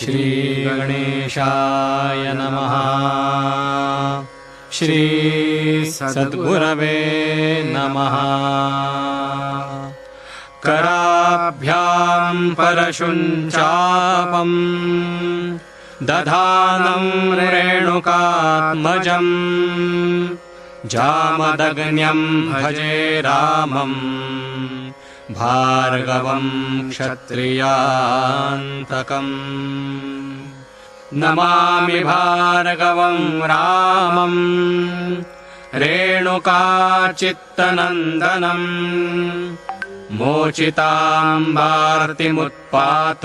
श्रीगणेशाय नमः। श्रीसद्गुरवे नमः। कराभ्याम् परशुञ्चापम् दधानम् रेणुकात्मजम् जामदग्न्यम् भजे रामम् भार्गवम् क्षत्रियान्तकम्। नमामि भार्गवम् रामम् रेणुकाचित्तनन्दनम्। मोचिताम्बार्तिमुत्पात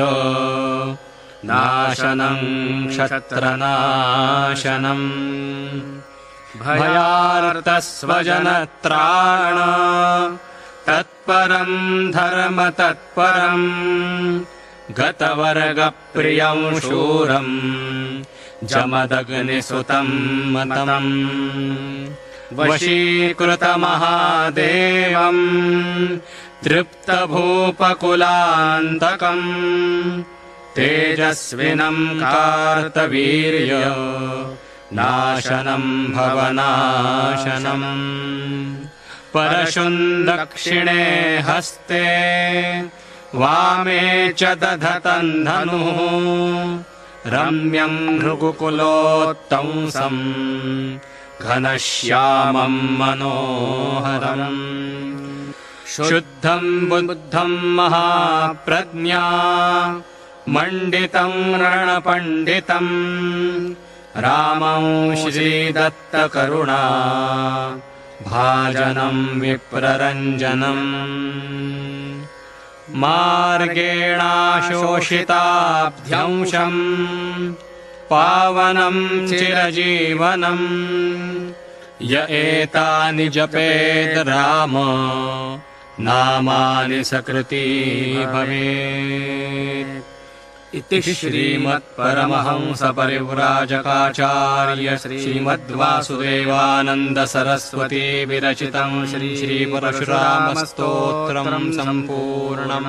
नाशनम् क्षत्रनाशनम्। भयार्तस्वजनत्राण तत्परम् धर्म तत्परम् गतवर्गप्रियम् शूरम् जमदग्निसुतम् मतम् वशीकृतमहादेवम् तृप्तभूपकुलान्तकम् तेजस्विनम् कार्तवीर्य नाशनम् भवनाशनम् परशुम् दक्षिणे हस्ते वामे च दधतम् धनुः रम्यम् भृगुकुलोत्तंसम् घनश्यामम् मनोहरम्। शुद्धम् बुद्धम् महाप्रज्ञा मण्डितम् रणपण्डितम् रामं श्रीदत्तकरुणा भाजनम् विप्ररञ्जनम्। मार्गेणाशोषिताब्ध्यंशम्। पावनम् चिरजीवनम्। य एतानि जपेद् राम नामानि सकृती भवेत् इति श्रीमत्परमहंसपरिव्राजकाचार्य श्रीमद्वासुदेवानन्द सरस्वती विरचितम् श्री श्रीपरशुरामस्तोत्रम् सम्पूर्णम्